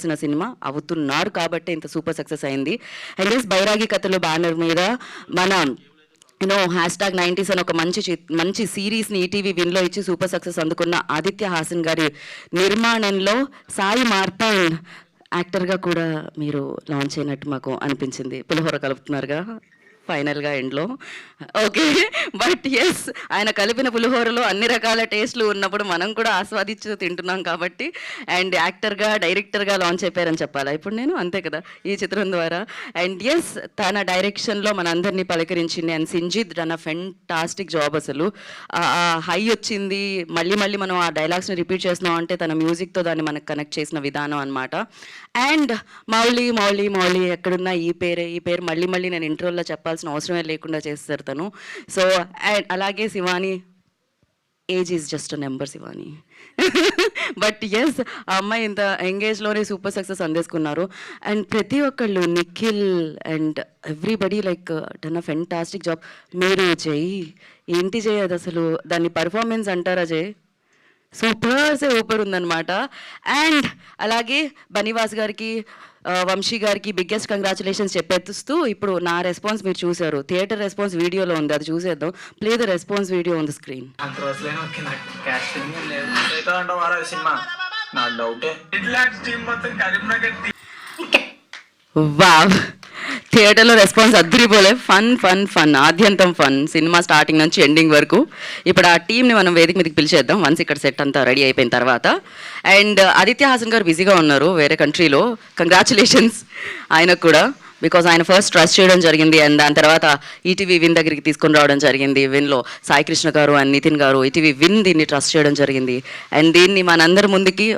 అవ్వాల్సిన సినిమా అవుతున్నారు కాబట్టి ఇంత సూపర్ సక్సెస్ అయింది. అండ్ ఎస్ బైరాగి కథలు బ్యానర్ మీద మన యూనో హ్యాష్ ట్యాగ్ నైంటీస్ అని ఒక మంచి మంచి సిరీస్ని ఈటీవీ విన్లో ఇచ్చి సూపర్ సక్సెస్ అందుకున్న ఆదిత్య హాసన్ గారి నిర్మాణంలో సాయి మార్తాండ్ యాక్టర్గా కూడా మీరు లాంచ్ అయినట్టు మాకు అనిపించింది. పులిహోర కలుపుతున్నారుగా. ఫైనల్గా ఎండ్లో. ఓకే. బట్ ఎస్ ఆయన కలిపిన పులిహోరలో అన్ని రకాల టేస్ట్లు ఉన్నప్పుడు మనం కూడా ఆస్వాదించు తింటున్నాం కాబట్టి అండ్ యాక్టర్గా డైరెక్టర్గా లాంచ్ అయిపోయారని చెప్పాలా? ఇప్పుడు నేను అంతే కదా ఈ చిత్రం ద్వారా. అండ్ ఎస్ తన డైరెక్షన్లో మనందరినీ పలకరించింది and Sinjith done a fantastic job అసలు. హై వచ్చింది మళ్ళీ మళ్ళీ మనం ఆ డైలాగ్స్ని రిపీట్ చేస్తున్నాం అంటే తన మ్యూజిక్తో దాన్ని మనకు కనెక్ట్ చేసిన విధానం అనమాట అండ్ మౌలి మౌలి మౌలి ఎక్కడున్నా ఈ పేరే ఈ పేరు మళ్ళీ మళ్ళీ నేను ఇంటర్వ్యూలో చెప్పాల్సిన అవసరమే లేకుండా చేస్తారు తను. సో అండ్ అలాగే Shivani age is just number Shivani. But yes ఆ అమ్మాయి ఇంత ఎంగేజ్లోనే సూపర్ సక్సెస్ అందేసుకున్నారు. అండ్ ప్రతి ఒక్కళ్ళు Nikhil and everybody like done a fantastic job. మీరు జై ఏంటి జై అది అసలు? దాన్ని పర్ఫార్మెన్స్ అంటారా జై? సూపర్ సే సూపర్ ఉందన్నమాట. అండ్ అలాగే బనివాస్ గారికి వంశీ గారికి బిగ్గెస్ట్ కంగ్రాచులేషన్స్ చెప్పేస్తూ ఇప్పుడు నా రెస్పాన్స్ మీరు చూశారు. థియేటర్ రెస్పాన్స్ వీడియోలో ఉంది అది చూసేద్దాం. Play the response video on the screen. Wow. థియేటర్లో రెస్పాన్స్ అద్దరిపోలే. Fun fun fun. ఆద్యంతం ఫన్. సినిమా స్టార్టింగ్ నుంచి ఎండింగ్ వరకు. ఇప్పుడు ఆ టీంని మనం వేదిక మీదకి పిలిచేద్దాం. వన్స్ ఇక్కడ సెట్ అంతా రెడీ అయిపోయిన తర్వాత. అండ్ ఆదిత్య హాసన్ గారు బిజీగా ఉన్నారు వేరే కంట్రీలో. కంగ్రాచులేషన్స్ ఆయనకు కూడా. బికాజ్ ఆయన ఫస్ట్ ట్రస్ట్ చేయడం జరిగింది అండ్ దాని తర్వాత ఈటీవీ విన్ దగ్గరికి తీసుకొని రావడం జరిగింది. విన్లో సాయి కృష్ణ గారు and Nitin garu ETV win దీన్ని ట్రస్ట్ చేయడం జరిగింది. అండ్ దీన్ని మనందరి ముందుకి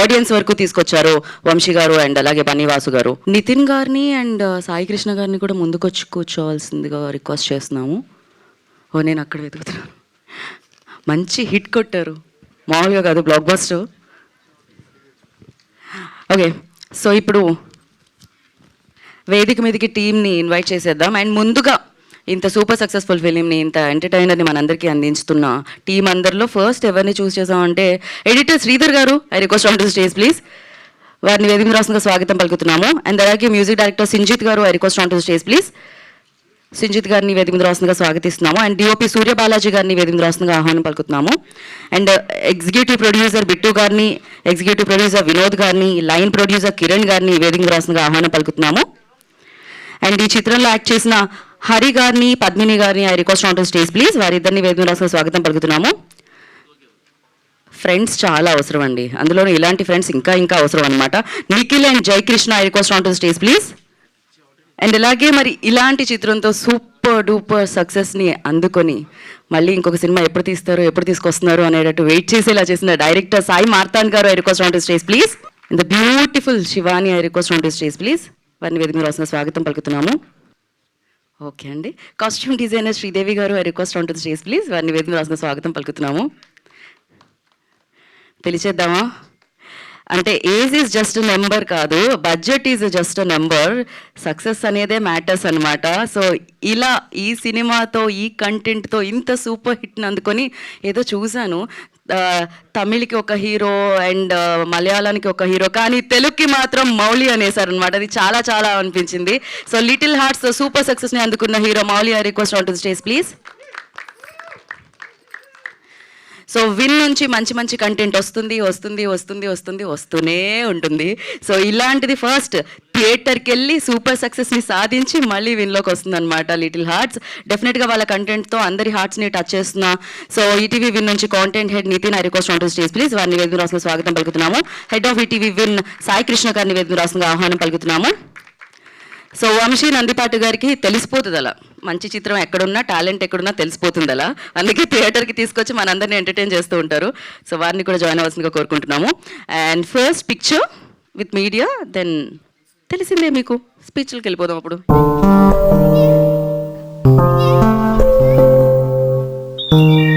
ఆడియన్స్ వరకు తీసుకొచ్చారు వంశీ గారు అండ్ అలాగే బన్నీవాసు గారు. నితిన్ గారిని అండ్ uh, సాయి కృష్ణ గారిని కూడా ముందుకొచ్చి కూర్చోవాల్సిందిగా రిక్వెస్ట్ చేస్తున్నాము. ఓ నేను అక్కడ వెతుకుతున్నాను. మంచి హిట్ కొట్టారు. మామూలుగా కాదు బ్లాక్ బస్టర్ ఓకే సో ఇప్పుడు వేదిక మీదకి టీంని ఇన్వైట్ చేసేద్దాం. అండ్ ముందుగా ఇంత సూపర్ సక్సెస్ఫుల్ ఫిలింని ఇంత ఎంటర్టైనర్ని మనందరికీ అందించుతున్న టీం అందరిలో ఫస్ట్ ఎవరిని చూస్ చేసామంటే editor Sridhar garu. I request on to stage please. వారిని వేదిక రాసంగా స్వాగతం పలుకుతున్నాము. అండ్ అలాగే మ్యూజిక్ డైరెక్టర్ సింజిత్ గారు I request on to stage please. Sinjith గారిని వేదిక మీద స్వాగతిస్తున్నాము. అండ్ డిఓపి సూర్య బాలాజీ గారిని వేదిక మీద ఆహ్వానం పలుకుతున్నాము. అండ్ ఎగ్జిక్యూటివ్ ప్రొడ్యూసర్ బిట్టు గారిని ఎగ్జిక్యూటివ్ ప్రొడ్యూసర్ వినోద్ గారిని లైన్ ప్రొడ్యూసర్ కిరణ్ గారిని వేదిక మీద ఆహ్వానం పలుకుతున్నాము. అండ్ ఈ చిత్రంలో యాక్ట్ చేసిన హరి గారిని పద్మిని గారిని I request on to stage please. వారిద్దరిని వేదిక మీద స్వాగతం పలుకుతున్నాము. ఫ్రెండ్స్ చాలా అవసరం అండి. అందులో ఇలాంటి ఫ్రెండ్స్ ఇంకా ఇంకా అవసరం అనమాట Nikhil and Jayakrishna I request on to stage please. And ఇలాగే మరి ఇలాంటి చిత్రంతో సూపర్ డూపర్ సక్సెస్ని అందుకొని మళ్ళీ ఇంకొక సినిమా ఎప్పుడు తీస్తారు ఎప్పుడు తీసుకొస్తున్నారు అనేటట్టు వెయిట్ చేసేలా చేసిన director Sai Marthan garu I request on to stage please. The beautiful Shivani I request on to stage please. వారిని వేదిక మీద రాసిన స్వాగతం పలుకుతున్నాము. ఓకే అండి. కాస్ట్యూమ్ డిజైనర్ శ్రీదేవి గారు I request on to stage please వారిని వేదిక మీద రాసిన స్వాగతం పలుకుతున్నాము. పిలిచేద్దామా అంటే ఏజ్ ఈజ్ జస్ట్ నెంబర్ కాదు budget is just number success అనేదే మ్యాటర్స్ అనమాట సో ఇలా ఈ సినిమాతో ఈ కంటెంట్తో ఇంత సూపర్ హిట్ని అందుకొని ఏదో చూశాను. తమిళకి తమిళ్కి ఒక హీరో అండ్ మలయాళానికి ఒక హీరో కానీ తెలుగుకి మాత్రం మౌలి అనేసారు అనమాట అది చాలా చాలా అనిపించింది. సో లిటిల్ హార్ట్స్ సూపర్ సక్సెస్ని అందుకున్న hero Mouli I request on to stage please so Win నుంచి మంచి మంచి కంటెంట్ వస్తుంది వస్తుంది వస్తుంది వస్తుంది వస్తూనే ఉంటుంది. సో ఇలాంటిది ఫస్ట్ థియేటర్కి వెళ్ళి సూపర్ సక్సెస్ని సాధించి మళ్ళీ విన్లోకి వస్తుంది అనమాట లిటిల్ హార్ట్స్ డెఫినెట్గా వాళ్ళ కంటెంట్తో అందరి హార్ట్స్ని టచ్ చేస్తున్నా. సో ఈటీవీ విన్ నుంచి content head Nitin I request on stage please వారిని వేదిక రాసిన స్వాగతం పలుకుతున్నాము. Head of ETV Win Sai Krishna గారిని వేదిక రాసిన ఆహ్వానం పలుకుతున్నాము. సో వంశీ నందిపాటి గారికి తెలిసిపోతుంది అలా మంచి చిత్రం ఎక్కడున్నా టాలెంట్ ఎక్కడున్నా తెలిసిపోతుంది అలా అందుకే థియేటర్కి తీసుకొచ్చి మనందరినీ ఎంటర్టైన్ చేస్తూ ఉంటారు. సో వారిని కూడా జాయిన్ అవ్వాల్సిందిగా కోరుకుంటున్నాము. And first picture with media then తెలిసిందే మీకు. స్పీచ్లకు వెళ్ళిపోదాం అప్పుడు. Thank you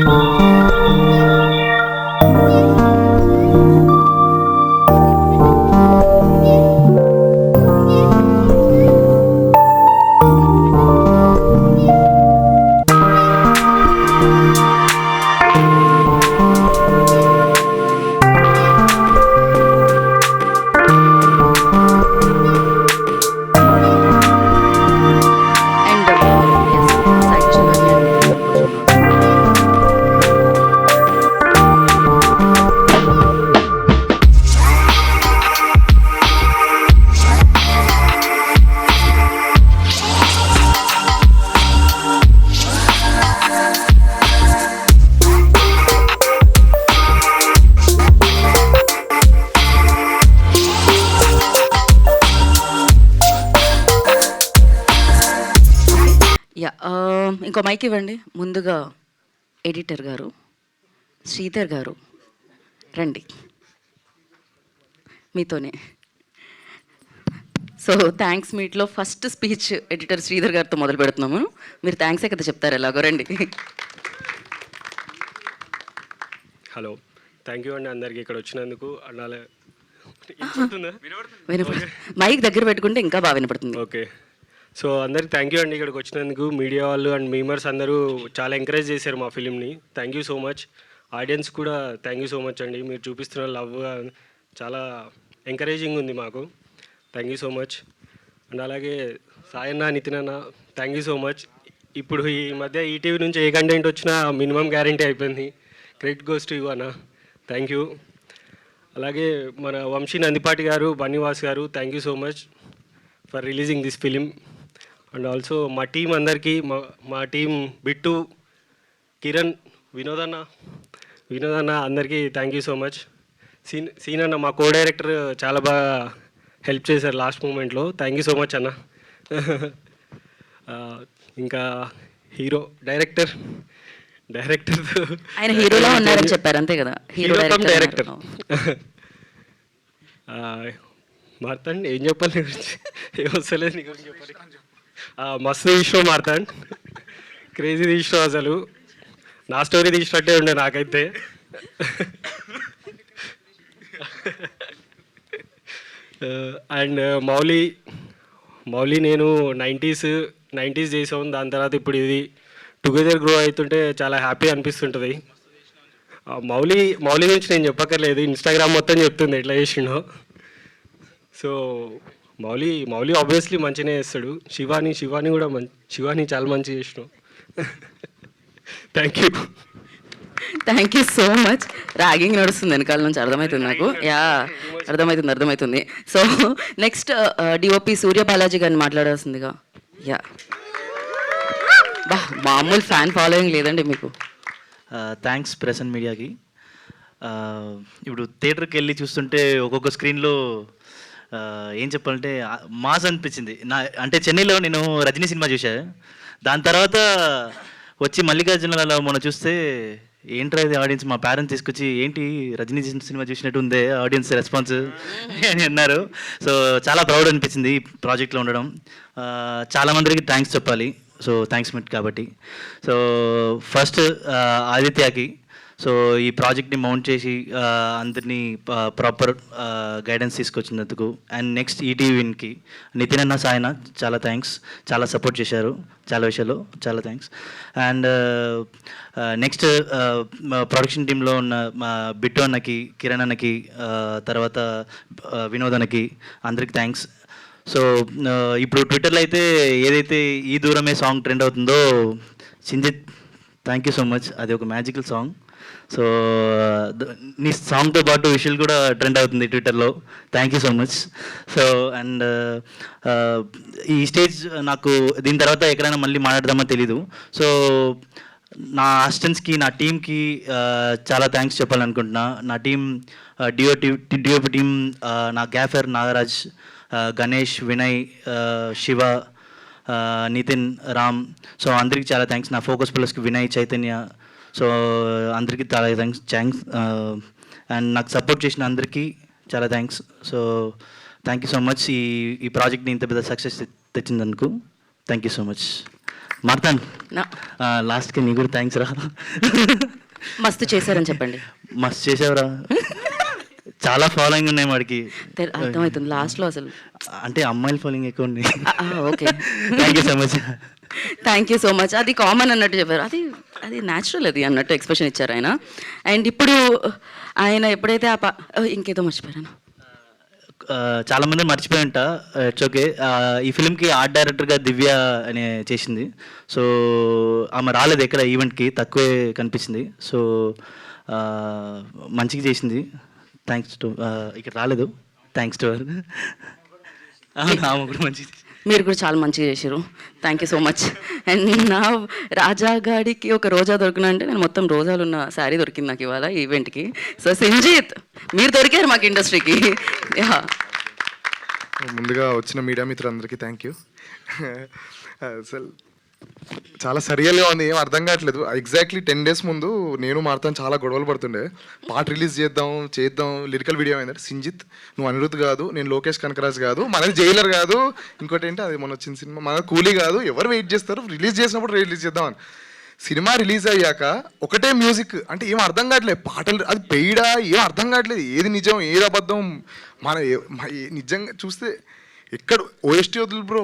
ఇంకో మైక్ ఇవ్వండి. ముందుగా ఎడిటర్ గారు శ్రీధర్ గారు రండి. మీతోనే. సో థ్యాంక్స్ మీట్లో ఫస్ట్ స్పీచ్ ఎడిటర్ శ్రీధర్ గారితో మొదలు పెడుతున్నాము. మీరు థ్యాంక్సే కదా చెప్తారు ఎలాగో. రండి. హలో. థ్యాంక్ యూ అండి అందరికి ఇక్కడ వచ్చినందుకు. మైక్ దగ్గర పెట్టుకుంటే ఇంకా బాగా వినపడుతుంది. ఓకే. సో అందరికి థ్యాంక్ యూ అండి ఇక్కడికి వచ్చినందుకు. మీడియా వాళ్ళు అండ్ మీమర్స్ అందరూ చాలా ఎంకరేజ్ చేశారు మా ఫిలింని thank you so much audience కూడా థ్యాంక్ యూ సో మచ్ అండి. మీరు చూపిస్తున్న లవ్ చాలా ఎంకరేజింగ్ ఉంది మాకు. Thank you so much and అలాగే సాయన్న నితిన్ అన్న థ్యాంక్ యూ సో మచ్ ఇప్పుడు ఈ మధ్య ఈటీవీ నుంచి ఏ కంటెంట్ వచ్చినా మినిమం గ్యారంటీ అయిపోయింది. క్రెడిట్ గోస్ టు యూ అన్న. థ్యాంక్ యూ అలాగే మన వంశీ నందిపాటి గారు బన్నీవాస్ గారు thank you so much for releasing this film and also మా టీం అందరికీ మా మా టీం బిట్టు కిరణ్ వినోద్ అన్న వినోద్ అన్న అందరికీ థ్యాంక్ యూ సో మచ్ సీన్ సీన్ అన్న మా కో డైరెక్టర్ చాలా బాగా హెల్ప్ చేశారు లాస్ట్ మూమెంట్లో థ్యాంక్ యూ సో మచ్ అన్న. ఇంకా హీరో డైరెక్టర్ డైరెక్టర్ ఆయన హీరోలా ఉన్నారని చెప్పారు అంతే కదా? హీరో డైరెక్టర్ మార్తాండ్ ఏం చెప్పాలి నీ గురించి? ఏం వస్తలేదు నీ గురించి చెప్పాలి? మస్తు తీసినావు మార్తాండ్. క్రేజీ తీసినావు అసలు. నా స్టోరీ తీసినట్టే ఉండే నాకైతే. అండ్ మౌలి మౌలి నేను నైంటీస్ నైంటీస్ చేసాం. దాని తర్వాత ఇప్పుడు ఇది టుగెదర్ గ్రో అవుతుంటే చాలా హ్యాపీ అనిపిస్తుంటుంది. మౌలి మౌలి గురించి నేను చెప్పక్కర్లేదు. ఇన్స్టాగ్రామ్ మొత్తం చెప్తుంది ఎట్లా చేసిండో. సో మౌలి మౌలి ఆబ్వియస్లీ మంచిగానే చేస్తాడు. శివాని శివాని కూడా మంచి శివాని చాలా మంచిగా చేసినావు. Thank you thank you so much ragging నడుస్తుంది వెనకాల నుంచి అర్థమవుతుంది నాకు. యా అర్థమవుతుంది అర్థమవుతుంది so next DOP Surya Balaji గారిని మాట్లాడాల్సిందిగా. యా బా మామూలు ఫ్యాన్ ఫాలోయింగ్ లేదండి మీకు. థ్యాంక్స్ ప్రెస్ అండ్ మీడియాకి ఇప్పుడు థియేటర్కి వెళ్ళి చూస్తుంటే ఒక్కొక్క స్క్రీన్లో ఏం చెప్పాలంటే మాస్ అనిపించింది. నా అంటే చెన్నైలో నేను రజనీ సినిమా చూసా దాని తర్వాత వచ్చి మల్లికార్జునలో మనం చూస్తే ఏంట్రా ఇది ఆడియన్స్? మా పేరెంట్స్ తీసుకొచ్చి ఏంటి రజనీ సినిమా చూసినట్టు ఉందే ఆడియన్స్ రెస్పాన్స్ అని అన్నారు. సో చాలా ప్రౌడ్ అనిపించింది ఈ ప్రాజెక్ట్లో ఉండడం. చాలా మందికి థ్యాంక్స్ చెప్పాలి. సో థ్యాంక్స్ మిట్ కాబట్టి. సో ఫస్ట్ ఆదిత్యకి సో ఈ ప్రాజెక్ట్ని మౌంట్ చేసి అందరినీ ప్రాపర్ గైడెన్స్ తీసుకొచ్చినందుకు. అండ్ నెక్స్ట్ ఈటీవీన్కి నితిన్ అన్న సాయన చాలా థ్యాంక్స్. చాలా సపోర్ట్ చేశారు. చాలా విషయాల్లో చాలా థ్యాంక్స్. అండ్ నెక్స్ట్ ప్రొడక్షన్ టీంలో ఉన్న మా బిట్టు అన్నకి కిరణ్ అన్నకి తర్వాత వినోద్ అన్నకి అందరికి థ్యాంక్స్. సో ఇప్పుడు ట్విట్టర్లో అయితే ఏదైతే ఈ దూరమే సాంగ్ ట్రెండ్ అవుతుందో Sinjith thank you so much. అది ఒక మ్యాజికల్ సాంగ్. సో uh, నీ సాంగ్తో పాటు విషయాలు కూడా ట్రెండ్ అవుతుంది ట్విట్టర్లో thank you so much so and ఈ స్టేజ్ నాకు దీని తర్వాత ఎక్కడైనా మళ్ళీ మాట్లాడదామో తెలీదు. సో నా అసిస్టెంట్స్కి నా టీంకి uh, చాలా థ్యాంక్స్ చెప్పాలనుకుంటున్నా. నా టీం డిఓ డిఓపి టీం నా gaffer Nagaraj uh, Ganesh Vinay Shiva Nitin Ram. So అందరికీ చాలా థ్యాంక్స్ నా ఫోకస్ ప్లస్కి వినయ్ చైతన్య సో అందరికీ చాలా థ్యాంక్స్ థ్యాంక్స్ అండ్ నాకు సపోర్ట్ చేసిన అందరికీ చాలా thanks. So thank you so much ఈ ఈ ప్రాజెక్ట్ని ఇంత పెద్ద success తెచ్చిందనుకు thank you so much Marthan లాస్ట్కి నీ కూడా థ్యాంక్స్ రా. మస్తు చేశారని చెప్పండి. మస్తు చేసావురా చాలా ఫాలోయింగ్ ఉన్నాయి వాడికి. అర్థమవుతుంది లాస్ట్లో అసలు. అంటే అమ్మాయిల ఫాలోయింగ్ ఎక్కువ ఉంది okay. Thank you so much thank you so much అది కామన్ అన్నట్టు చెప్పారు. అది అది న్యాచురల్ అది అన్నట్టు ఎక్స్ప్రెషన్ ఇచ్చారు ఆయన. అండ్ ఇప్పుడు ఆయన ఎప్పుడైతే ఆ ఇంకేదో మర్చిపోయాను. చాలా మంది మర్చిపోయి ఉంటా ఇట్స్ ఓకే ఈ ఫిల్మ్కి ఆర్ట్ డైరెక్టర్గా దివ్య అనే చేసింది. సో ఆమె రాలేదు ఎక్కడ ఈవెంట్కి తక్కువే కనిపించింది. సో మంచిగా చేసింది. థ్యాంక్స్ టు ఇక్కడ రాలేదు. థ్యాంక్స్ టు ఆమె కూడా మంచిగా మీరు కూడా చాలా మంచిగా చేశారు thank you so much and నా రాజా గాడికి ఒక రోజా దొరికిన అంటే నేను మొత్తం రోజాలు ఉన్న శారీ దొరికింది నాకు ఇవాళ ఈవెంట్కి సో సంజీత్ మీరు దొరికారు మాకు ఇండస్ట్రీకి యా ముందుగా వచ్చిన మీడియా మిత్రులందరికీ థ్యాంక్ యూ అసలు చాలా సరియల్గా ఉంది ఏం అర్థం కావట్లేదు. ఎగ్జాక్ట్లీ టెన్ డేస్ ముందు నేను మారుతాను చాలా గొడవలు పడుతుండే. పాట రిలీజ్ చేద్దాం చేద్దాం లిరికల్ వీడియో ఏంటంటే సింజిత్ నువ్వు అనిరుద్ కాదు నేను లోకేష్ కనకరాజ్ కాదు మనది జైలర్ కాదు. ఇంకోటి ఏంటి అది మొన్న వచ్చిన సినిమా మన కూలీ కాదు ఎవరు వెయిట్ చేస్తారు? రిలీజ్ చేసినప్పుడు రిలీజ్ చేద్దాం అని. సినిమా రిలీజ్ అయ్యాక ఒకటే మ్యూజిక్ అంటే ఏం అర్థం కావట్లేదు. పాటలు అది పెయిడా ఏం అర్థం కావట్లేదు. ఏది నిజం ఏది అబద్ధం మన నిజంగా చూస్తే ఎక్కడ ఓఎస్టీ వదులు bro